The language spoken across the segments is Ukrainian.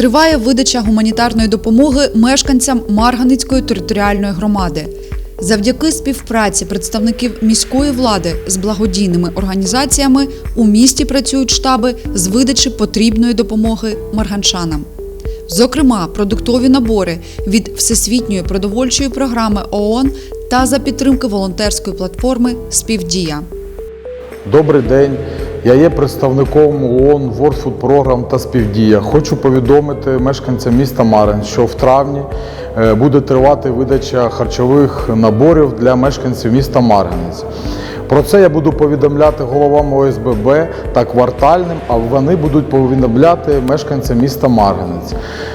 Триває видача гуманітарної допомоги мешканцям Марганицької територіальної громади. Завдяки співпраці представників міської влади з благодійними організаціями у місті працюють штаби з видачі потрібної допомоги марганчанам. Зокрема, продуктові набори від Всесвітньої продовольчої програми ООН та за підтримки волонтерської платформи Співдія. Добрий день. Я є представником ООН World Food Program та Співдія. Хочу повідомити мешканцям міста Марин, що в травні е, буде тривати видача харчових наборів для мешканців міста Марганець. Про це я буду повідомляти головам ОСББ та квартальним, а вони будуть повідомляти мешканцям міста Марганець.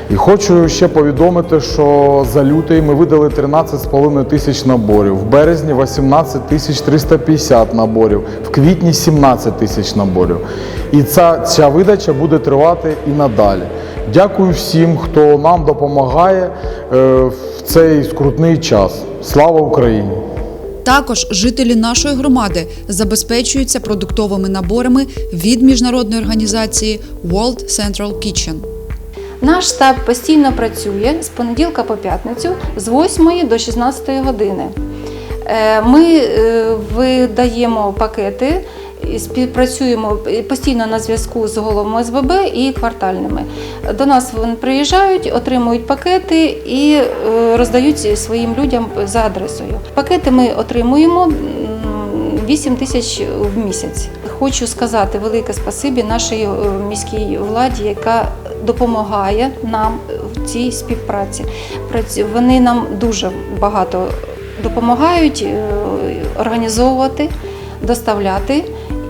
І хочу ще повідомити, що за лютий ми видали 13,5 тисяч наборів, в березні 18 тисяч 350 наборів, в квітні 17 тисяч наборів. І ця, ця видача буде тривати і надалі. Дякую всім, хто нам допомагає е, в цей скрутний час. Слава Україні! Також жителі нашої громади забезпечуються продуктовими наборами від міжнародної організації World Central Kitchen. Наш штаб постійно працює з понеділка по п'ятницю з 8 до 16 години. Е, Ми е, видаємо пакети, співпрацюємо постійно на зв'язку з головами СББ і квартальними. До нас вони приїжджають, отримують пакети і е, роздають своїм людям за адресою. Пакети ми отримуємо. м, 8 тисяч в місяць. Хочу сказати велике спасибі нашій міській владі, яка допомагає нам в цій співпраці. Вони нам дуже багато допомагають е, організовувати, доставляти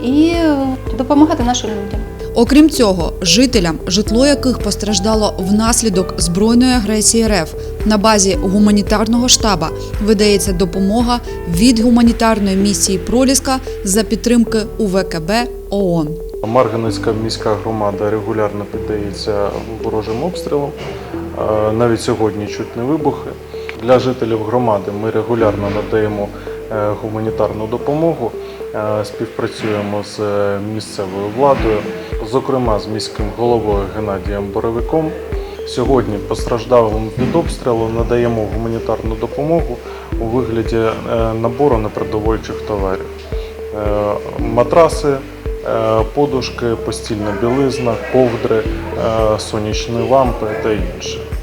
і е, допомагати нашим людям. Окрім цього, жителям, житло яких постраждало внаслідок збройної агресії РФ, на базі гуманітарного штаба видається допомога від гуманітарної місії Проліска за підтримки УВКБ ООН. Марганецька міська громада регулярно піддається ворожим обстрілам. Е, Навіть сьогодні чутні вибухи. Для жителів громади ми регулярно надаємо е, гуманітарну допомогу, е, співпрацюємо з е, місцевою владою, зокрема з міським головою Геннадієм Боровиком. Сьогодні постраждалим від обстрілу надаємо гуманітарну допомогу у вигляді набору непродовольчих товарів. Матраси, подушки, постільна білизна, ковдри, сонячні лампи та інше.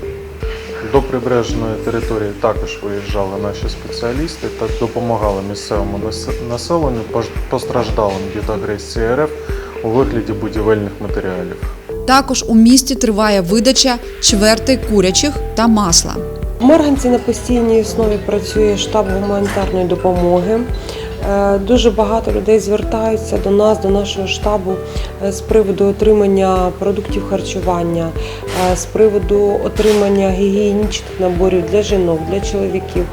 До прибережної території також виїжджали наші спеціалісти та допомагали місцевому насе- населенню пож- постраждалим від агресії РФ у вигляді будівельних матеріалів. Також у місті триває видача чвертей курячих та масла. В Марганці на постійній основі працює штаб гуманітарної допомоги. Е, Дуже багато людей звертаються до нас, до нашого штабу е, з приводу отримання продуктів харчування, е, з приводу отримання гігієнічних наборів для жінок, для чоловіків.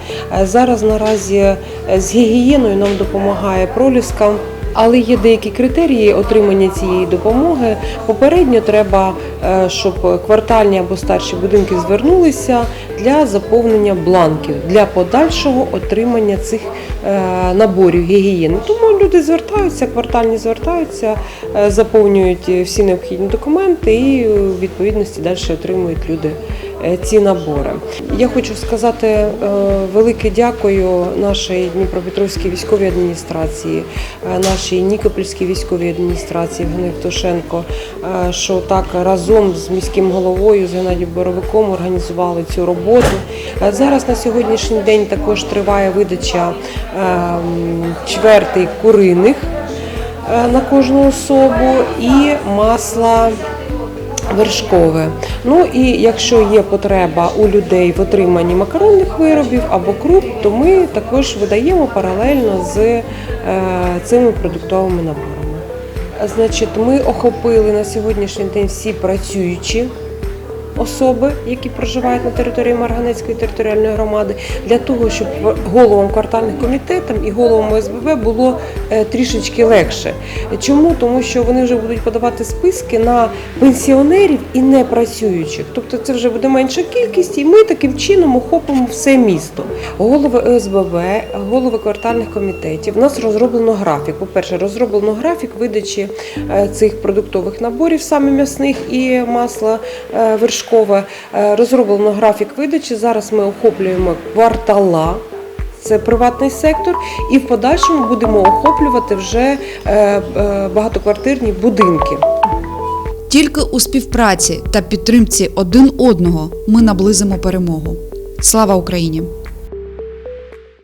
Зараз наразі з гігієною нам допомагає проліска. Але є деякі критерії отримання цієї допомоги. Попередньо треба, е, щоб квартальні або старші будинки звернулися для заповнення бланків для подальшого отримання цих е, наборів гігієни. Тому люди звертаються, квартальні звертаються, е, заповнюють всі необхідні документи і в відповідності далі отримують люди ці набори. Я хочу сказати е, велике дякую нашій Дніпропетровській військовій адміністрації, е, нашій Нікопольській військовій адміністрації е, що так разом з міським головою з Геннадієм Боровиком організували цю роботу. Е, Зараз на сьогоднішній день також триває видача е, м, чвертей куриних е, на кожну особу і масла вершкове. Ну і якщо є потреба у людей в отриманні макаронних виробів або круп, то ми також видаємо паралельно з е, цими продуктовими наборами. Значить, ми охопили на сьогоднішній день всі працюючі особи, які проживають на території Марганецької територіальної громади, для того, щоб головам квартальних комітетів і головам ОСББ було е, трішечки легше. Чому? Тому що вони вже будуть подавати списки на пенсіонерів і непрацюючих. Тобто це вже буде менша кількість, і ми таким чином охопимо все місто. голови ОСББ, голови квартальних комітетів. У нас розроблено графік. По-перше, розроблено графік видачі е, цих продуктових наборів, саме м'ясних і масла е, вершкове. Е, Розроблено графік видачі. Зараз ми охоплюємо квартала. Це приватний сектор, і в подальшому будемо охоплювати вже е, е, багатоквартирні будинки. Тільки у співпраці та підтримці один одного ми наблизимо перемогу. Слава Україні!